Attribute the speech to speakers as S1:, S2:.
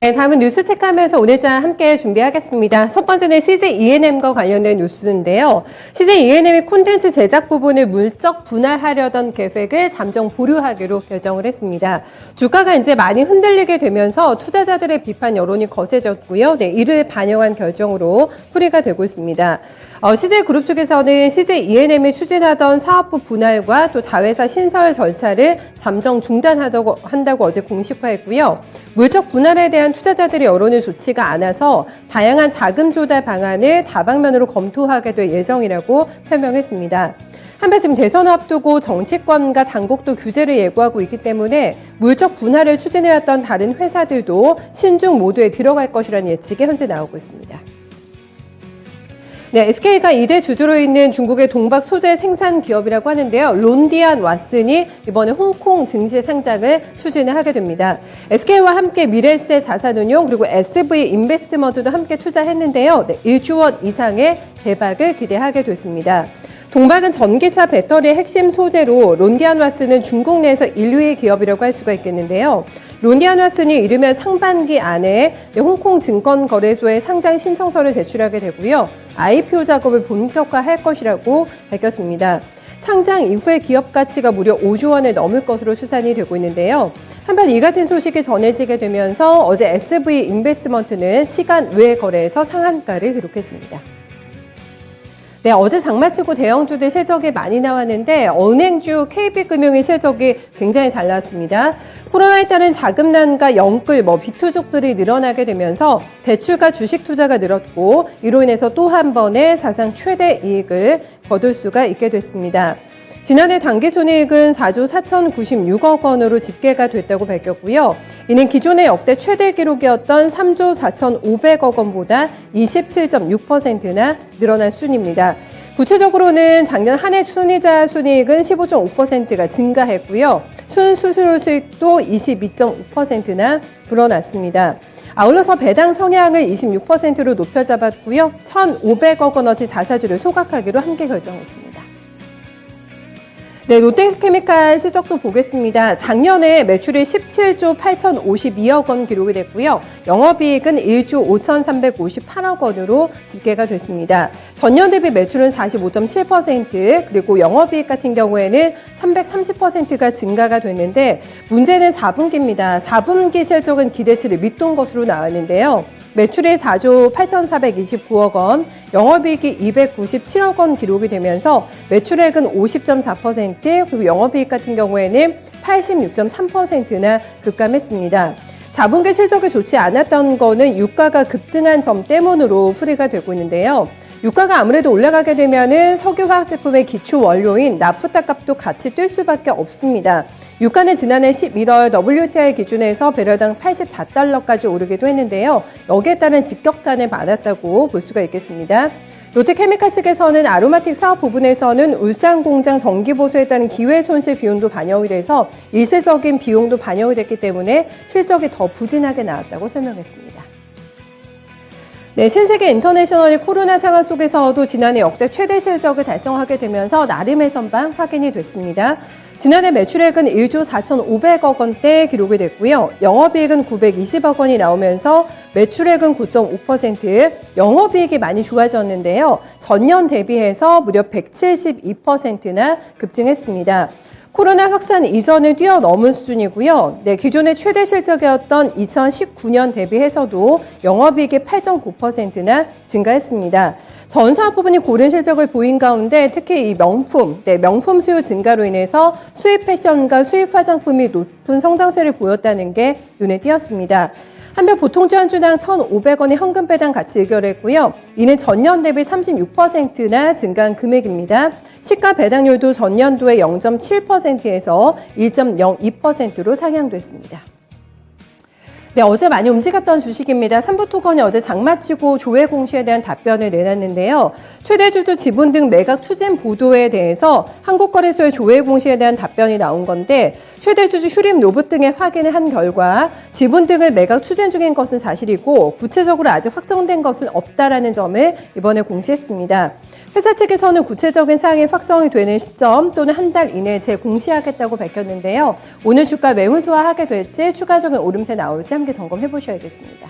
S1: 네, 다음은 뉴스 체크하면서 오늘자 함께 준비하겠습니다. 첫 번째는 CJ ENM과 관련된 뉴스인데요. CJ ENM이 콘텐츠 제작 부분을 물적 분할하려던 계획을 잠정 보류하기로 결정을 했습니다. 주가가 이제 많이 흔들리게 되면서 투자자들의 비판 여론이 거세졌고요. 네, 이를 반영한 결정으로 풀이가 되고 있습니다. 어, CJ 그룹 측에서는 CJ ENM이 추진하던 사업부 분할과 또 자회사 신설 절차를 잠정 중단하다고 한다고 어제 공식화했고요. 물적 분할에 대한 투자자들의 여론이 좋지가 않아서 다양한 자금 조달 방안을 다방면으로 검토하게 될 예정이라고 설명했습니다. 한편 지금 대선 앞두고 정치권과 당국도 규제를 예고하고 있기 때문에 물적 분할을 추진해왔던 다른 회사들도 신중 모드에 들어갈 것이라는 예측이 현재 나오고 있습니다. 네, SK가 2대 주주로 있는 중국의 동박 소재 생산 기업이라고 하는데요. 론디안 왓슨이 이번에 홍콩 증시 상장을 추진을 하게 됩니다. SK와 함께 미래세 자산운용 그리고 SV 인베스트먼트도 함께 투자했는데요. 네, 1조 원 이상의 대박을 기대하게 됐습니다. 동박은 전기차 배터리의 핵심 소재로 론디안 왓슨은 중국 내에서 인류의 기업이라고 할 수가 있겠는데요. 론디안 왓슨이 이르면 상반기 안에 홍콩 증권거래소에 상장 신청서를 제출하게 되고요. IPO 작업을 본격화할 것이라고 밝혔습니다. 상장 이후에 기업 가치가 무려 5조 원을 넘을 것으로 추산이 되고 있는데요. 한편 이 같은 소식이 전해지게 되면서 어제 SV 인베스트먼트는 시간 외 거래에서 상한가를 기록했습니다. 네, 어제 장마치고 대형주들 실적이 많이 나왔는데 은행주 KB금융의 실적이 굉장히 잘 나왔습니다. 코로나에 따른 자금난과 영끌, 뭐 비투족들이 늘어나게 되면서 대출과 주식 투자가 늘었고 이로 인해서 또 한 번의 사상 최대 이익을 거둘 수가 있게 됐습니다. 지난해 당기순이익은 4조 4,096억 원으로 집계가 됐다고 밝혔고요. 이는 기존의 역대 최대 기록이었던 3조 4,500억 원보다 27.6%나 늘어난 순입니다. 구체적으로는 작년 한 해 순이자 순이익은 15.5%가 증가했고요. 순수수료 수익도 22.5%나 불어났습니다. 아울러서 배당 성향을 26%로 높여 잡았고요. 1,500억 원어치 자사주를 소각하기로 함께 결정했습니다. 네, 롯데케미칼 실적도 보겠습니다. 작년에 매출이 17조 8,052억 원 기록이 됐고요. 영업이익은 1조 5,358억 원으로 집계가 됐습니다. 전년 대비 매출은 45.7% 그리고 영업이익 같은 경우에는 330%가 증가가 됐는데 문제는 4분기입니다. 4분기 실적은 기대치를 밑돈 것으로 나왔는데요. 매출이 4조 8,429억 원, 영업이익이 297억 원 기록이 되면서 매출액은 50.4% 그리고 영업이익 같은 경우에는 86.3%나 급감했습니다. 4분기 실적이 좋지 않았던 거는 유가가 급등한 점 때문으로 풀이가 되고 있는데요. 유가가 아무래도 올라가게 되면은 석유화학 제품의 기초 원료인 나프타 값도 같이 뛸 수밖에 없습니다. 유가는 지난해 11월 WTI 기준에서 배럴당 84달러까지 오르기도 했는데요. 여기에 따른 직격탄을 받았다고 볼 수가 있겠습니다. 롯데케미칼 측에서는 아로마틱 사업 부분에서는 울산 공장 정기 보수에 따른 기회 손실 비용도 반영이 돼서 일시적인 비용도 반영이 됐기 때문에 실적이 더 부진하게 나왔다고 설명했습니다. 네, 신세계 인터내셔널이 코로나 상황 속에서도 지난해 역대 최대 실적을 달성하게 되면서 나름의 선방 확인이 됐습니다. 지난해 매출액은 1조 4,500억 원대 기록이 됐고요. 영업이익은 920억 원이 나오면서 매출액은 9.5%, 영업이익이 많이 좋아졌는데요. 전년 대비해서 무려 172%나 급증했습니다. 코로나 확산 이전을 뛰어넘은 수준이고요. 네, 기존의 최대 실적이었던 2019년 대비해서도 영업이익이 8.9%나 증가했습니다. 전 사업 부분이 고른 실적을 보인 가운데 특히 이 명품, 네, 명품 수요 증가로 인해서 수입 패션과 수입 화장품이 높은 성장세를 보였다는 게 눈에 띄었습니다. 한편 보통 지원주당 1,500원의 현금 배당 같이 의결했고요. 이는 전년 대비 36%나 증가한 금액입니다. 시가 배당률도 전년도의 0.7%에서 1.02%로 상향됐습니다. 네, 어제 많이 움직였던 주식입니다. 삼부토건이 어제 장마치고 조회 공시에 대한 답변을 내놨는데요. 최대 주주 지분 등 매각 추진 보도에 대해서 한국거래소의 조회 공시에 대한 답변이 나온 건데 최대 주주 휴림 로봇 등의 확인을 한 결과 지분 등을 매각 추진 중인 것은 사실이고 구체적으로 아직 확정된 것은 없다라는 점을 이번에 공시했습니다. 회사 측에서는 구체적인 사항이 확정이 되는 시점 또는 한 달 이내에 재공시하겠다고 밝혔는데요. 오늘 주가 매우 소화하게 될지 추가적인 오름세 나올지 함께 단기 점검해 보셔야겠습니다.